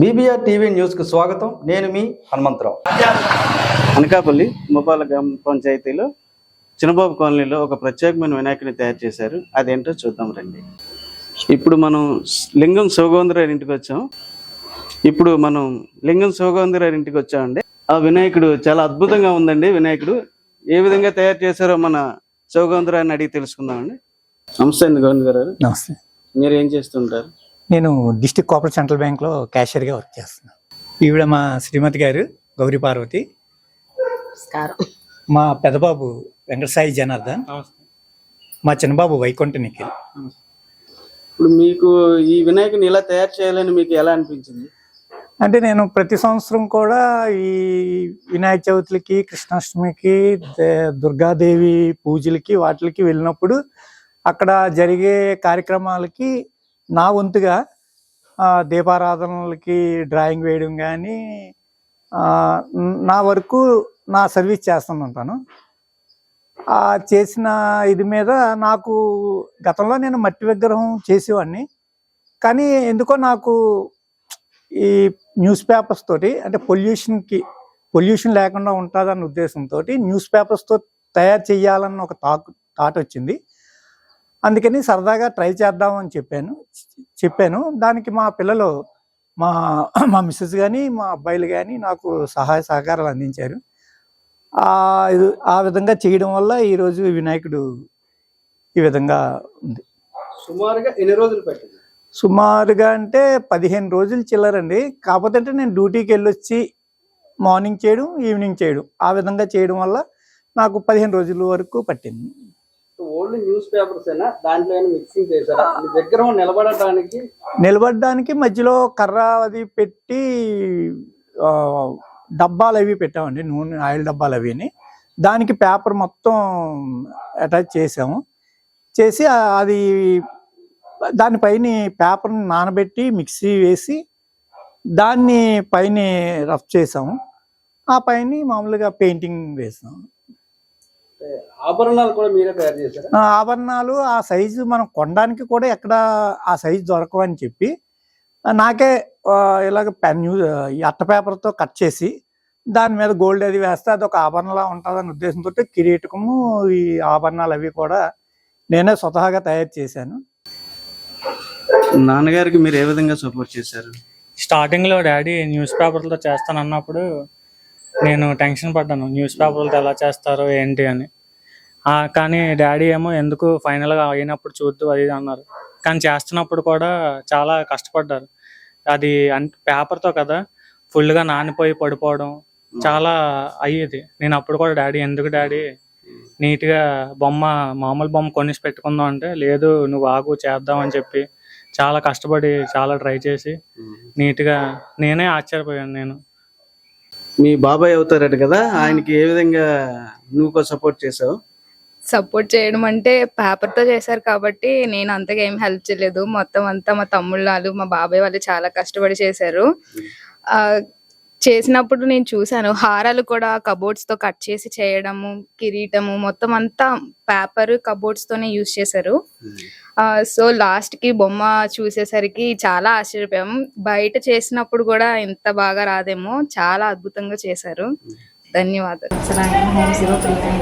BBR TV న్యూస్కు స్వాగతం. నేను మీ హనుమంతరావు. అనకాపల్లి ముప్పాల గ్రామ పంచాయతీలో చిన్నబాబు కాలనీలో ఒక ప్రత్యేకమైన వినాయకుని తయారు చేశారు. అదేంటో చూద్దాం రండి. ఇప్పుడు మనం లింగం శివగోందరావు ఇంటికి వచ్చాం. ఇప్పుడు మనం లింగం శివగోందరావు ఇంటికి వచ్చామండి. ఆ వినాయకుడు చాలా అద్భుతంగా ఉందండి. వినాయకుడు ఏ విధంగా తయారు చేశారో మన శివగోందరాన్ని అడిగి తెలుసుకుందామండి. నమస్తే అండి గోవింద్ గారు. నమస్తే. మీరు ఏం చేస్తుంటారు? నేను డిస్టిక్ కోఆపరేటివ్ సెంట్రల్ బ్యాంక్లో క్యాషియర్గా వర్క్ చేస్తున్నాను. ఈవిడ మా శ్రీమతి గారు గౌరీ పార్వతి. మా పెద్దబాబు వెంకటసాయి జనార్దన్. మా చిన్నబాబు వైకుంఠ నిఖిల్. ఇప్పుడు మీకు ఈ వినాయకుని ఇలా తయారు చేయాలని మీకు ఎలా అనిపించింది? అంటే నేను ప్రతి సంవత్సరం కూడా ఈ వినాయక చవితులకి కృష్ణాష్టమికి దే- దుర్గాదేవి పూజలకి వాటికి వెళ్ళినప్పుడు అక్కడ జరిగే కార్యక్రమాలకి నా వంతుగా దీపారాధనలకి డ్రాయింగ్ వేయడం కానీ నా వరకు నా సర్వీస్ చేస్తుంటాను ఆ చేసిన ఇది మీద నాకు గతంలో నేను మట్టి విగ్రహం చేసేవాడిని. కానీ ఎందుకో నాకు ఈ న్యూస్ పేపర్స్ తోటి అంటే పొల్యూషన్కి పొల్యూషన్ లేకుండా ఉంటుందన్న ఉద్దేశంతో న్యూస్ పేపర్స్తో తయారు చేయాలన్న ఒక థాట్ థాట్ వచ్చింది. అందుకని సరదాగా ట్రై చేద్దామని చెప్పాను. చెప్పాను. దానికి మా పిల్లలు మా మా మిస్సెస్ కానీ మా అబ్బాయిలు కానీ నాకు సహాయ సహకారాలు అందించారు. ఆ విధంగా చేయడం వల్ల ఈరోజు వినాయకుడు ఈ విధంగా ఉంది. సుమారుగా ఎన్ని రోజులు పట్టింది? సుమారుగా అంటే పదిహేను రోజులు చిల్లరండి. కాకపోతే అంటే నేను డ్యూటీకి వెళ్ళొచ్చి మార్నింగ్ చేయడం ఈవినింగ్ చేయడం. ఆ విధంగా చేయడం వల్ల నాకు పదిహేను రోజుల వరకు పట్టింది. ఓల్డ్ న్యూస్ పేపర్స్ అయినా దాంట్లో మిక్సింగ్ చేశారు? విగ్రహం నిలబడటానికి? నిలబడడానికి మధ్యలో కర్ర అది పెట్టి డబ్బాలు అవి పెట్టామండి. నూనె ఆయిల్ డబ్బాలు అవిని. దానికి పేపర్ మొత్తం అటాచ్ చేసాము చేసి అది దానిపైన పేపర్ని నానబెట్టి మిక్సీ వేసి దాన్ని పైన రఫ్ చేసాము ఆ పైన మామూలుగా పెయింటింగ్ వేసాము ఆభరణాలు కూడా మీరే తయారు చేశారా? ఆ ఆభరణాలు ఆ సైజు మనం కొనడానికి కూడా ఎక్కడ ఆ సైజు దొరకవని చెప్పి నాకే ఇలాగ పెన్ అట్ట పేపర్తో కట్ చేసి దాని మీద గోల్డ్ అది వేస్తే అది ఒక ఆభరణలా ఉంటుందనే ఉద్దేశంతో కిరీటకము ఈ ఆభరణాలు అవి కూడా నేనే స్వతహాగా తయారు చేశాను. నాన్నగారికి మీరు ఏ విధంగా సపోర్ట్ చేశారు? స్టార్టింగ్లో డాడీ న్యూస్ పేపర్లతో చేస్తాను అన్నప్పుడు నేను టెన్షన్ పడ్డాను. న్యూస్ పేపర్లతో ఎలా చేస్తారో ఏంటి అని. కానీ డాడీ ఏమో ఎందుకు final గా అయినప్పుడు చూద్దు అది అన్నారు. కానీ చేస్తున్నప్పుడు కూడా చాలా కష్టపడ్డారు. అది అంటే పేపర్తో కదా full గా నానిపోయి పడిపోవడం చాలా అయ్యేది. నేను అప్పుడు కూడా డాడీ ఎందుకు డాడీ నీట్గా బొమ్మ మామూలు బొమ్మ కొనిసి పెట్టుకుందాం అంటే లేదు నువ్వు ఆగు చేద్దాం అని చెప్పి చాలా కష్టపడి చాలా ట్రై చేసి నీట్గా నేనే ఆశ్చర్యపోయాను నేను. మీ బాబాయ్ అవుతారట కదా ఆయనకి ఏ విధంగా నువ్వు సపోర్ట్ చేసావు? సపోర్ట్ చేయడం అంటే పేపర్తో చేశారు కాబట్టి నేను అంతగా ఏం హెల్ప్ చేయలేదు. మొత్తం అంతా మా తమ్ముళ్ళు వాళ్ళు మా బాబాయ్ వాళ్ళు చాలా కష్టపడి చేశారు. ఆ, చేసినప్పుడు నేను చూశాను హారాలు కూడా కబోర్డ్స్తో కట్ చేసి చేయడము కిరీటము మొత్తం అంతా పేపర్ కబోర్డ్స్ తోనే యూజ్ చేశారు. సో లాస్ట్కి బొమ్మ చూసేసరికి చాలా ఆశ్చర్యపోయాం. బయట చేసినప్పుడు కూడా ఇంత బాగా రాదేమో చాలా అద్భుతంగా చేశారు. ధన్యవాదాలు. వత్సలాయ నమః ఓం శివప్రియాయ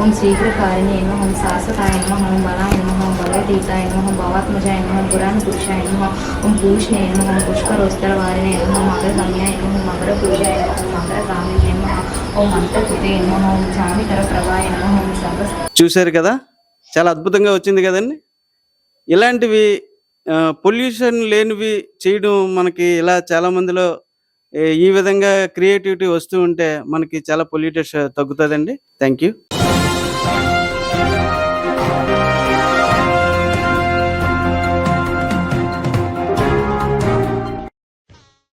ఓం శీఘ్రకారిణే నమః ఓం శాశ్వతాయ నమః ఓం బలాయ నమః ఓం బలతీతాయ నమః ఓం భవాత్మజాయ నమః పురాణ పురుషాయ నమః ఓం భూషణే నమః ఓం వారిణే మకర గమ్యాయ మకర పూజాయ మకర ఓం ఓం ప్రభాయ ఓం చూశారు కదా? చాలా అద్భుతంగా వచ్చింది కదండి? ఇలాంటివి పొల్యూషన్ లేనివి చేయడం మనకి ఇలా చాలా మందిలో ఈ విధంగా క్రియేటివిటీ వస్తూ ఉంటే మనకి చాలా పొల్యూటెడ్ తగ్గుతుందండి. Thank you